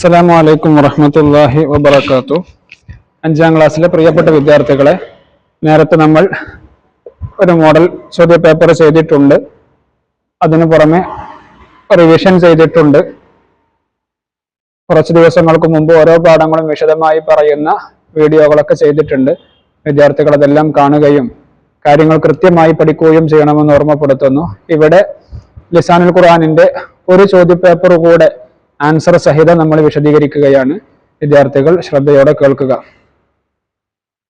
അസ്സലാമു അലൈക്കും വറഹമത്തല്ലാഹി വബർക്കാത്തു അഞ്ചാം ക്ലാസ്സിലെ പ്രിയപ്പെട്ട വിദ്യാർത്ഥികളെ നേരത്തെ നമ്മൾ ഒരു മോഡൽ ചോദ്യ പേപ്പർ ചെയ്തിട്ടുണ്ട്. അതിനു പുറമെ റിവിഷൻ ചെയ്തിട്ടുണ്ട്. കുറച്ച് ദിവസങ്ങൾക്ക് മുമ്പ് ഓരോ പാഠങ്ങളും വിശദമായി പറയുന്ന വീഡിയോകളൊക്കെ ചെയ്തിട്ടുണ്ട്. വിദ്യാർത്ഥികൾ അതെല്ലാം കാണുകയും കാര്യങ്ങൾ കൃത്യമായി പഠിക്കുകയും ചെയ്യണമെന്ന് ഓർമ്മപ്പെടുത്തുന്നു. ഇവിടെ ലിസാനുൽ ഖുറാനിന്റെ ഒരു ചോദ്യപേപ്പർ കൂടെ ആൻസർ സഹിതം നമ്മൾ വിശദീകരിക്കുകയാണ്. വിദ്യാർത്ഥികൾ ശ്രദ്ധയോടെ കേൾക്കുക.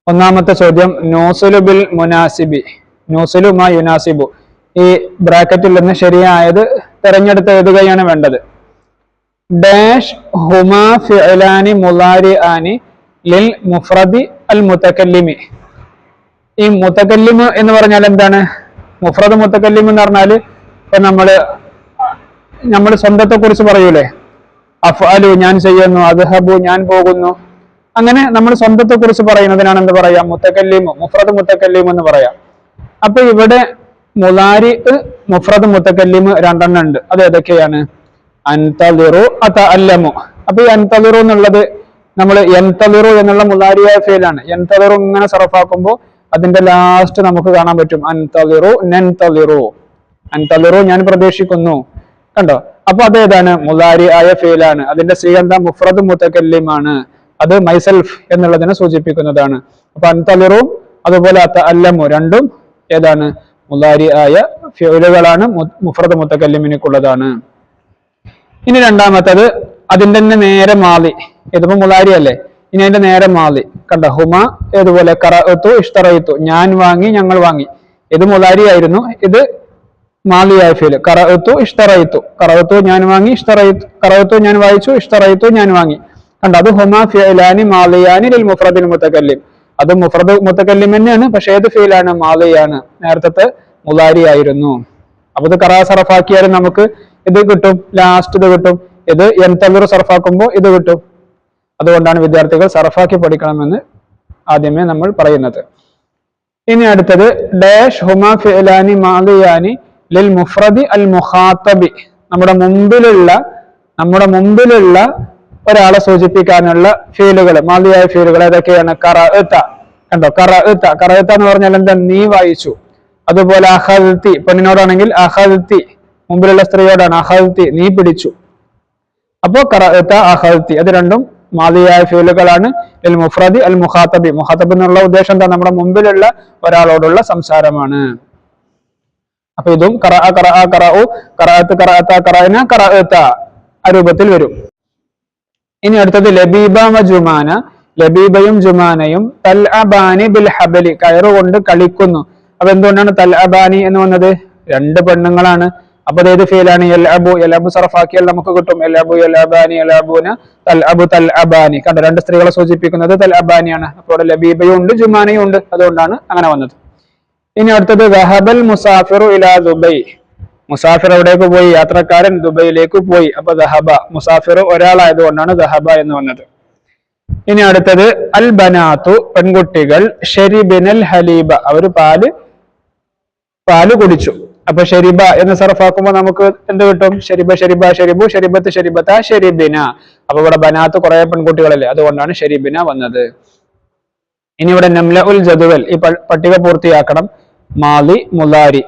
ഒന്നാമത്തെ ചോദ്യം നോസുലു ബിൽ മുനാസിബി. നോസുലു മാ യുനാസിബു. ഈ ബ്രാക്കറ്റിൽ നിന്ന് ശരിയായത് തെരഞ്ഞെടുത്ത് എഴുതുകയാണ് വേണ്ടത്. ഡാഷ് ഹുമാ മുലാരി ആനി ലിൽ മുഫ്രദി അൽ മുത്തക്കല്ലിമി ഈ മുത്തക്കല്ലിമ് എന്ന് പറഞ്ഞാൽ എന്താണ്? മുഫ്രദ് മുത്തക്കല്ലിമെന്ന് എന്ന് പറഞ്ഞാൽ ഇപ്പൊ നമ്മൾ നമ്മൾ സ്വന്തത്തെ കുറിച്ച് പറയൂലേ? അഫ്അലു ഞാൻ ചെയ്യുന്നു അദ്ഹബു ഞാൻ പോകുന്നു. അങ്ങനെ നമ്മൾ സ്വന്തത്തെ കുറിച്ച് പറയുന്നതിനാണ് എന്ത് പറയാം? മുത്തക്കല്ലിമ് മുഫ്രദ് മുത്തക്കല്ലീം എന്ന് പറയാം. അപ്പൊ ഇവിടെ മുലാരി മുഫ്രദ് മുത്തക്കല്ലീം രണ്ടെണ്ണം ഉണ്ട്. അത് ഏതൊക്കെയാണ്? അൻതലിറു അത അല്ലമു അപ്പൊ ഈ അൻതലിറു എന്നുള്ളത് നമ്മൾ എൻതലിറു എന്നുള്ള മുലാരിയായ ഫീലാണ്. എൻതലിറു ഇങ്ങനെ സർഫാക്കുമ്പോൾ അതിന്റെ ലാസ്റ്റ് നമുക്ക് കാണാൻ പറ്റും. അൻതലിറു നെൻതലിറു അൻതലിറു ഞാൻ പ്രതീക്ഷിക്കുന്നു. കണ്ടോ? അപ്പൊ അതേതാണ് മുലാരി ആയ ഫെയിലാണ് അതിന്റെ സ്വീകന്ത മുഫ്രദ് മുത്തക്കല്ലിമാണ് അത് മൈസെൽഫ് എന്നുള്ളതിനെ സൂചിപ്പിക്കുന്നതാണ്. അപ്പൊ അൻതലിറും അതുപോലെ അല്ലമു രണ്ടും ഏതാണ്? മുലാരി ആയ ഫെയിലുകളാണ് മുഫ്രദ് മുത്തക്കല്ലിമിനിക്കുള്ളതാണ് ഇനി രണ്ടാമത്തത് അതിന്റെ തന്നെ നേരെ മാലി. ഇതിപ്പോ മുലാരി അല്ലേ? ഇനി അതിന്റെ നേരെ മാലി. കണ്ട? ഹുമ ഏതുപോലെ കറത്തു ഇഷ്ടറയിത്തു ഞാൻ വാങ്ങി ഞങ്ങൾ വാങ്ങി. ഇത് മുലാരി ആയിരുന്നു ഇത് മാലിയായ ഫീൽ കറത്തു ഇഷ്ടറയിത്തു കറത്തു ഞാൻ വാങ്ങി ഇഷ്ടറയിത്തു കറത്തു ഞാൻ വായിച്ചു ഇഷ്ടറയിത്തു ഞാൻ വാങ്ങി. കണ്ട? അത് ഹുമ ഫിയലാനി മാലിയാനി ലിൽ മുഫ്രദിൽ മുത്തക്കല്ലിം അത് മുഫ്രദ് മുത്തക്കല്ലിം തന്നെയാണ് പക്ഷേ ഏത് ഫീലാണ്? മാലിയാണ്. നേരത്തെ മുലാരി ആയിരുന്നു. അപ്പൊ ഇത് കറാ സർഫാക്കിയാലും നമുക്ക് ഇത് കിട്ടും ലാസ്റ്റ് ഇത് കിട്ടും. ഇത് എൻതല്ലൂർ സർഫാക്കുമ്പോൾ ഇത് കിട്ടും. അതുകൊണ്ടാണ് വിദ്യാർത്ഥികൾ സർഫാക്കി പഠിക്കണമെന്ന് ആദ്യമേ നമ്മൾ പറയുന്നത്. ഇനി അടുത്തത് ഡാഷ് ഹുമാ ഫിലാനി മാലിയാനി ലിൽ മുഫ്രദി അൽ മുഖാത്തബി. നമ്മുടെ മുമ്പിലുള്ള നമ്മുടെ മുമ്പിലുള്ള ഒരാളെ സൂചിപ്പിക്കാനുള്ള ഫീലുകൾ മാതിയായ ഫീലുകൾ ഏതൊക്കെയാണ്? കറഅത്ത. കണ്ടോ? കറഅത്ത. കറഅത്ത എന്ന് പറഞ്ഞാൽ എന്താ? നീ വായിച്ചു. അതുപോലെ അഹൽത്തി പെണ്ണിനോടാണെങ്കിൽ അഹൽത്തി മുമ്പിലുള്ള സ്ത്രീയോടാണ് അഹൽത്തി നീ പിടിച്ചു. അപ്പോ കറഅത്ത അഹൽത്തി അത് രണ്ടും മാതിയായ ഫീലുകളാണ്. അൽ മുഫ്രദി അൽ മുഹാത്തബി മുഹാത്തബി എന്നുള്ള ഉദ്ദേശം എന്താ? നമ്മുടെ മുമ്പിലുള്ള ഒരാളോടുള്ള സംസാരമാണ്. അപ്പൊ ഇതും കറ കറ കറഉ കറഅത്ത് കറഅത്ത കറഅന കറഅത്ത ആ രൂപത്തിൽ വരും. ഇനി അടുത്തത് ലബീബ വ ജുമാന. ലബീബയും ജുമാനയും തൽ അബാനി ബിൽ ഹബലി കയറുകൊണ്ട് കളിക്കുന്നു. അപ്പൊ എന്തുകൊണ്ടാണ് തൽ അബാനി എന്ന് വന്നത്? രണ്ട് പെണ്ണുങ്ങളാണ്. അപ്പൊ ഏത് ഫീലാണ്? എൽ അബു സർഫാക്കിയാൽ നമുക്ക് കിട്ടും. അബാനി എൽ അബുന തൽ അബു തൽ അബാനി കണ്ടോ രണ്ട് സ്ത്രീകളെ സൂചിപ്പിക്കുന്നത് തൽ അബാനിയാണ് അപ്പോൾ ലബീബയും ഉണ്ട് ജുമാനയും ഉണ്ട്. അതുകൊണ്ടാണ് അങ്ങനെ വന്നത്. ഇനി അടുത്തത് വെഹബൽ മുസാഫിറു ഇലാ ദുബൈ. മുസാഫിർ എവിടേക്ക് പോയി യാത്രക്കാരൻ ദുബൈയിലേക്ക് പോയി. അപ്പൊ ദഹബ മുസാഫിർ ഒരാളായതുകൊണ്ടാണ് ദഹബ എന്ന് വന്നത് ഇനി അടുത്തത് അൽ ബനാത്തു പെൺകുട്ടികൾ ഷെരിബിനൽ ഹലീബ. അവർ പാൽ പാൽ കുടിച്ചു. അപ്പൊ ഷെരിബ എന്ന് സർഫാക്കുമ്പോ നമുക്ക് എന്ത് കിട്ടും? ഷെരിബ ഷെരിബ ഷെരിബു ഷെരിബത്ത് ഷെരിബത്ത ഷെരിബിന. അപ്പൊ ഇവിടെ ബനാത്ത് കുറെ പെൺകുട്ടികളല്ലേ? അതുകൊണ്ടാണ് ഷെരിബിന വന്നത്. ഇനി ഇവിടെ നംല ഉൽ ജദുവൽ. ഈ പട്ടിക പൂർത്തിയാക്കണം. മാലി മുലാരി.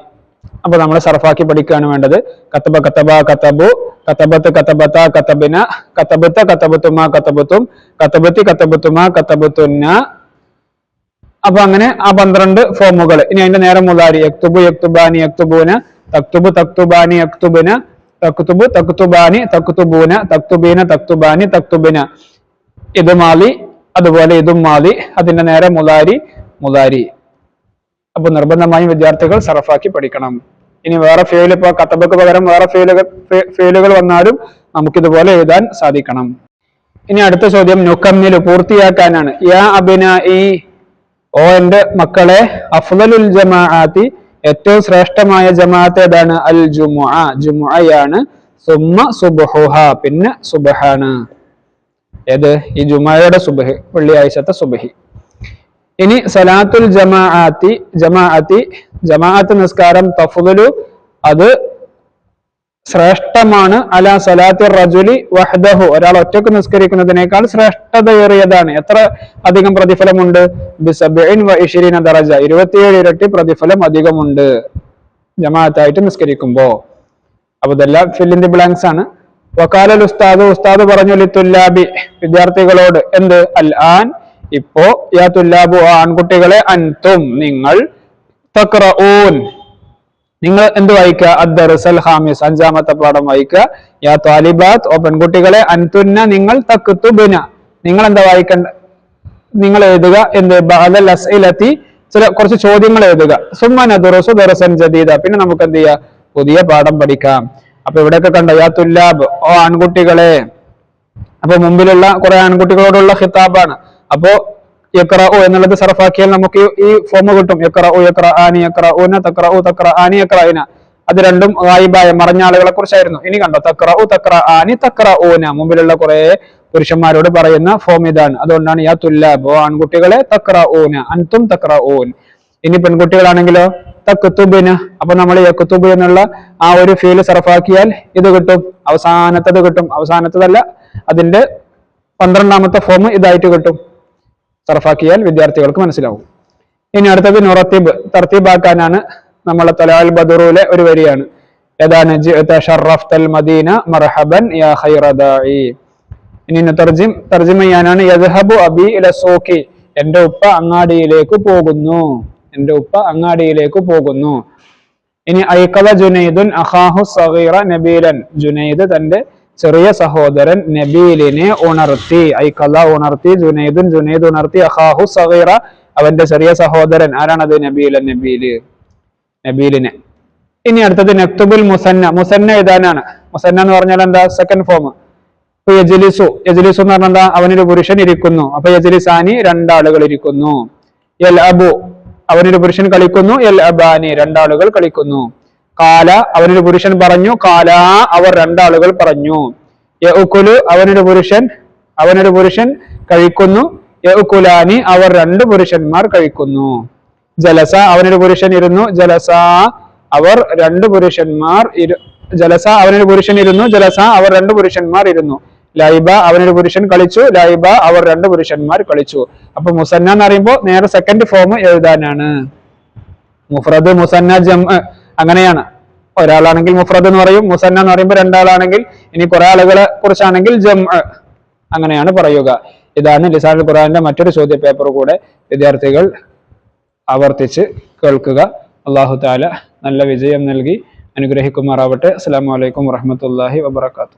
അപ്പൊ നമ്മൾ സർഫാക്കി പഠിക്കുകയാണ് വേണ്ടത്. കത്തബ കത്തബ കത്തബു കത്തബത്ത് കത്തബത്ത കത്തബിന കത്തബത്ത കത്തബത്തുമ കത്തബത്തും കത്തബത്തി കത്തബത്തുമ കത്തബത്തുന്ന. അപ്പൊ അങ്ങനെ ആ പന്ത്രണ്ട് ഫോമുകൾ. ഇനി അതിന്റെ നേരെ മുതാരി യക്തുബു യക്തുബാനി യക്തുബൂന തക്തുബു തക്തുബാനി യക്തുബിന തക്തുബു തക്തുബാനി തക്തുബൂന തക്തുബീന തക്തുബാനി തക്തുബിന. ഇത് മാലി അതുപോലെ ഇതും മാലി. അതിന്റെ നേരെ മുതാരി മുതാരി അപ്പൊ നിർബന്ധമായും വിദ്യാർത്ഥികൾ സറഫാക്കി പഠിക്കണം. ഇനി വേറെ ഫെയിൽ ഇപ്പൊ കത്തബക്ക് പകരം വേറെ ഫെയിലുകൾ ഫെയിലുകൾ വന്നാലും നമുക്കിതുപോലെ എഴുതാൻ സാധിക്കണം. ഇനി അടുത്ത ചോദ്യം നുക്കമ്മിൽ പൂർത്തിയാക്കാനാണ്. യാ അബിന ഈ ഓ എന്റെ മക്കളെ അഫ്ദലുൽ ജമാഅത്തി ഏറ്റവും ശ്രേഷ്ഠമായ ജമാഅത്ത് ഏതാണ്? അൽ ജുമുഅ. ജുമുഅയാണ് സുമ്മ സുബ്ഹുഹ പിന്നെ സുബ്ഹാന ഏത്? ഈ ജുമായയുടെ സുബഹ് വെള്ളിയാഴ്ചത്തെ സുബഹി. ഇനി സലാത്തുൽ ജമാഅത്തി ജമാഅത്തി ജമാഅത്ത് നിസ്കാരം തഫ്ദലു അത് ശ്രേഷ്ഠമാണ്. അല സലാത്തി റജുലി വഹദഹു. ഒരാൾ ഒറ്റയ്ക്ക് നിസ്കരിക്കുന്നതിനേക്കാൾ ശ്രേഷ്ഠതയേറിയതാണ്. എത്ര അധികം പ്രതിഫലമുണ്ട്? ബിസബിൻ വ ഇഷിരീന ദറജ. ഇരുപത്തിയേഴ് ഇരട്ടി പ്രതിഫലം അധികമുണ്ട്. ജമാഅത്തായിട്ട് നിസ്കരിക്കുമ്പോ. അപ്പൊ ഇതെല്ലാം ഫില്ലിന്റെ ബ്ലാങ്ക്സ് ആണ്. വക്കാലൽ ഉസ്താദ് ഉസ്താദ് പറഞ്ഞു ലിത്തുല്ലാബി വിദ്യാർത്ഥികളോട് എന്ത്? അൽ ആൻ ഇപ്പോ യാ തുല്ലാബു ആൺകുട്ടികളെ അൻതും നിങ്ങൾ തക്റഊൻ നിങ്ങൾ എന്ത് വായിക്കുക? അദ്ദർസൽ ഹാമിസ് അഞ്ചാമത്തെ പാഠം വായിക്കുക. യാ താലിബാത്ത് ഓ പെൺകുട്ടികളെ അൻതുന്ന നിങ്ങൾ തക്കുത്തുബിന നിങ്ങൾ എന്താ വായിക്കണ്ട? നിങ്ങൾ എഴുതുക എന്ത്? ബഹദൽ അസ്ഇലത്തി ചില കുറച്ച് ചോദ്യങ്ങൾ എഴുതുക. സുമ്മന ദുറസു ദറസൻ ജദീദ. പിന്നെ നമുക്ക് എന്ത് ചെയ്യാം? പുതിയ പാഠം പഠിക്കാം. അപ്പൊ ഇവിടെയൊക്കെ കണ്ട? യാ തുല്ലാബ് ഓ ആൺകുട്ടികളെ. അപ്പൊ മുമ്പിലുള്ള കുറെ ആൺകുട്ടികളോടുള്ള ഖിതാബാണ്. അപ്പോ ഓ എന്നുള്ളത് സർഫാക്കിയാൽ നമുക്ക് ഈ- ഫോം കിട്ടും. യക്റഉ യക്റ ആനി യക്റ തക്ര ഓ തക്ര ആനി യക്റഇന അത് രണ്ടും ഗായിബായ മറഞ്ഞ ആളുകളെ കുറിച്ചായിരുന്നു. ഇനി കണ്ടോ? തക്ര ഓ തക്ര ആനി തക്റ ഓന മുമ്പിലുള്ള കുറെ പുരുഷന്മാരോട് പറയുന്ന ഫോം ഇതാണ്. അതുകൊണ്ടാണ് യാ തുല്ലാബ്. ഓ ആൺകുട്ടികളെ തക്റ ഓന അൻതും തക്ര ഓൻ ഇനി പെൺകുട്ടികളാണെങ്കിലോ? തക്കുത്തുബിന് അപ്പൊ നമ്മൾ യക്കുത്തുബ് എന്നുള്ള ആ ഒരു ഫീൽ സർഫാക്കിയാൽ ഇത് കിട്ടും. അവസാനത്തത് കിട്ടും. അവസാനത്തതല്ല അതിന്റെ പന്ത്രണ്ടാമത്തെ ഫോം ഇതായിട്ട് കിട്ടും. സർഫാക്കിയാൽ വിദ്യാർത്ഥികൾക്ക് മനസ്സിലാവും. ഇനി അടുത്തത് നുറത്തിബ് തർത്തീബാക്കാനാണ് നമ്മളെ തലാൽ ബദറൂലെ ഒരു വരിയാണ്. ാണ് എന്റെ ഉപ്പ അങ്ങാടിയിലേക്ക് പോകുന്നു. എന്റെ ഉപ്പ അങ്ങാടിയിലേക്ക് പോകുന്നു. ഇനി ഐക്കല ജുനൈദുൻ അഹാഹു സഗീറ നബീലൻ. ജുനൈദ് തന്റെ ചെറിയ സഹോദരൻ നബീലിനെ ഉണർത്തി ഐക്കല്ല ഉണർത്തി ജുനൈദുൻ ജുനൈദ് ഉണർത്തി അഹാഹു സഹീറ അവന്റെ ചെറിയ സഹോദരൻ ആരാണത്? നബീല നബീൽ നബീലിനെ. ഇനി അടുത്തത് നക്തുബുൽ മുസന്ന. മുസന്ന എഴുതാനാണ്. മുസന്ന എന്ന് പറഞ്ഞാൽ എന്താ? സെക്കൻഡ് ഫോം ഇപ്പൊ യജലിസു. യജലിസു എന്ന് പറഞ്ഞാൽ എന്താ? അവനൊരു പുരുഷൻ ഇരിക്കുന്നു. അപ്പൊ യജലിസാനി രണ്ടാളുകൾ ഇരിക്കുന്നു. എൽ അബു. അവനൊരു പുരുഷൻ കളിക്കുന്നു. എൽ അബാനി രണ്ടാളുകൾ കളിക്കുന്നു. കാല അവനൊരു പുരുഷൻ പറഞ്ഞു കാല അവർ രണ്ടാളുകൾ പറഞ്ഞു. യഉക്കുലു അവനൊരു പുരുഷൻ അവനൊരു പുരുഷൻ കഴിക്കുന്നു. യഉക്കുലാനി അവർ രണ്ടു പുരുഷന്മാർ കഴിക്കുന്നു. ജലസ അവനൊരു പുരുഷൻ ഇരുന്നു. ജലസ അവർ രണ്ടു പുരുഷന്മാർ ഇരു ജലസ അവനൊരു പുരുഷൻ ഇരുന്നു. ജലസ അവർ രണ്ടു പുരുഷന്മാർ ഇരുന്നു. ലൈബ അവനൊരു പുരുഷൻ കളിച്ചു. ലൈബ അവർ രണ്ടു പുരുഷന്മാർ കളിച്ചു. അപ്പൊ മുസന്ന എന്ന് പറയുമ്പോൾ നേരെ സെക്കൻഡ് ഫോം എഴുതാനാണ്. മുഫ്രദ് മുസന്ന ജം അങ്ങനെയാണ്. ഒരാളാണെങ്കിൽ മുഫ്രദ് എന്ന് പറയും മുസന്ന എന്ന് പറയുമ്പോൾ രണ്ടാളാണെങ്കിൽ ഇനി കുറെ ആളുകളെ കുറിച്ചാണെങ്കിൽ ജം അങ്ങനെയാണ് പറയുക. ഇതാണ് ലിസാൻ ഖുറാന്റെ മറ്റൊരു ചോദ്യ പേപ്പർ കൂടെ വിദ്യാർത്ഥികൾ ആവർത്തിച്ച് കേൾക്കുക. അള്ളാഹു താല നല്ല വിജയം നൽകി അനുഗ്രഹിക്കുമാറാവട്ടെ. അസ്സാം വലൈക്കും വറഹമത്തല്ലാഹി വബർക്കാത്തു